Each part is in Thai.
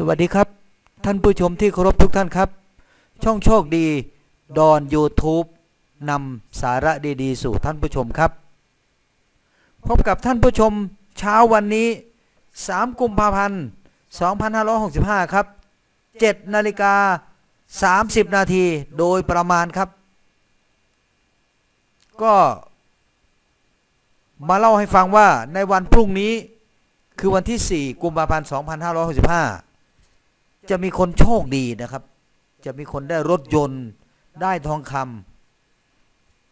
สวัสดีครับ ท่านผู้ชมที่เคารพทุกท่านครับ ช่องโชคดี ดอน YouTube นำสาระดีๆ สู่ท่านผู้ชมครับ พบกับท่านผู้ชมเช้าวันนี้ 3 กุมภาพันธ์ 2565 ครับ 7 นาฬิกา 30 นาทีโดยประมาณครับ ก็มาเล่าให้ฟังว่าในวันพรุ่งนี้คือวันที่ 4 กุมภาพันธ์ 2565 จะมีคนโชคดีนะครับ จะมีคนได้รถยนต์ได้ทองค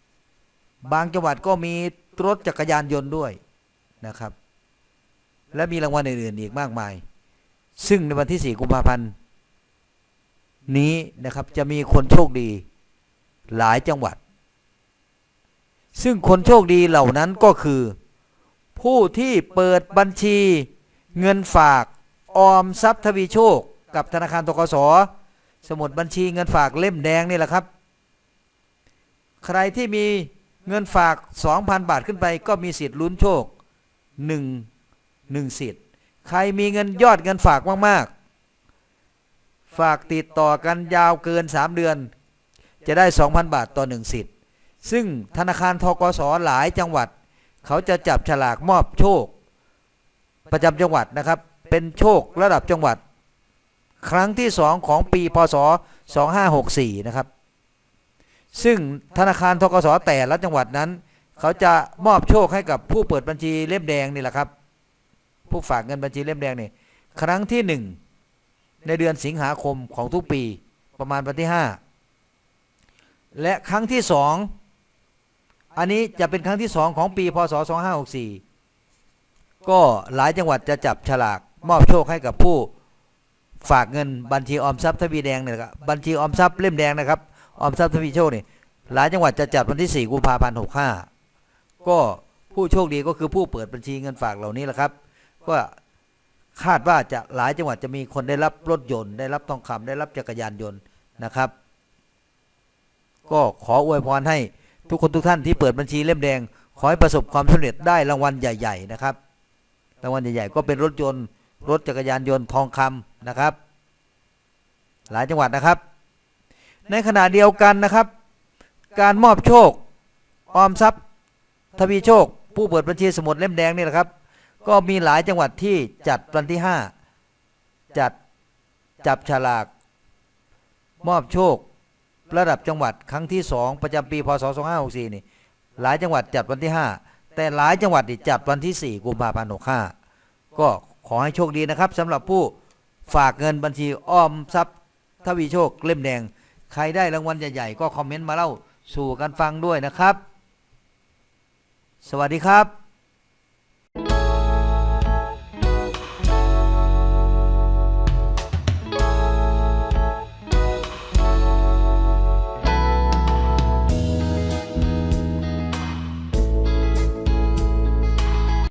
ำบางจังหวัดก็มีรถจักรยานยนต์ด้วยนะครับ และมีรางวัลอื่นๆอีกมากมาย ซึ่งในวันที่ 4 กุมภาพันธ์นี้นะครับจะมีคนโชคดีหลายจังหวัด ซึ่งคนโชคดีเหล่านั้นก็คือ ผู้ที่เปิดบัญชีเงินฝากออมทรัพย์ทวีโชค กับธนาคารตกสสมุดบัญชีเงินฝากเล่มแดงนี่แหละครับ ใครที่มีเงินฝาก 2,000 บาทขึ้นไป ก็มีสิทธิ์ลุ้นโชค1 1สิทธิ์ ใครมีเงินยอดเงินฝากมากๆ ฝากติดต่อกันยาวเกิน 3 เดือน จะได้ 2,000 บาทต่อ 1 สิทธิ์ ซึ่งธนาคารทกสหลายจังหวัด เขาจะจับฉลากมอบโชค ประจำจังหวัดนะครับ เป็นโชคระดับจังหวัด ครั้งที่สองของปีพศ 2564 นะครับ ซึ่งธนาคารทกสแต่ละจังหวัดนั้น เขาจะมอบโชคให้กับผู้เปิดบัญชีเล่มแดงนี่แหละครับ ผู้ฝากเงินบัญชีเล่มแดงนี่ครั้งที่หนึ่งในเดือนสิงหาคมของทุกปีประมาณวันที่5และครั้งที่สองอันนี้จะเป็นครั้งที่สองของปีพศ 2564 ก็หลายจังหวัดจะจับฉลากมอบโชคให้กับผู้ ฝากเงินบัญชีออมทรัพย์ทวีแดงเนี่ยครับบัญชีออมทรัพย์เล่มแดงนะครับออมทรัพย์ทวีโชคเนี่ยหลายจังหวัดจะจัดวันที่ 4 กุมภาพันธ์65 ก็ผู้โชคดีก็คือผู้เปิดบัญชีเงินฝากเหล่านี้แหละครับ ก็คาดว่าจะหลายจังหวัดจะมีคนได้รับรถยนต์ ได้รับทองคำได้รับจักรยานยนต์นะครับ ก็ขออวยพรให้ทุกคนทุกท่านที่เปิดบัญชีเล่มแดง ขอให้ประสบความสำเร็จได้รางวัลใหญ่ ๆ นะครับ รางวัลใหญ่ ๆ ก็เป็นรถยนต์ รถจักรยานยนต์ทองคำนะครับ หลายจังหวัดนะครับ ในขณะเดียวกันนะครับ การมอบโชค ออมทรัพย์ ทวีโชค ผู้เปิดบัญชีสมุดเล่มแดงนี่แหละครับ ก็มีหลายจังหวัดที่จัดวันที่ 5 จัดจับฉลาก มอบโชค ระดับจังหวัดครั้งที่ 2 ประจำปีพศ2564นี่หลายจังหวัดจัดวันที่ 5 แต่หลายจังหวัดจัดวันที่ 4 กุมภาพันธ์65ก็ ขอให้โชคดีนะครับสำหรับผู้ฝากเงินบัญชีออมทรัพย์ทวีโชคเล่มแดง ใครได้รางวัลใหญ่ๆก็คอมเมนต์มาเล่าสู่กันฟังด้วยนะครับ สวัสดีครับ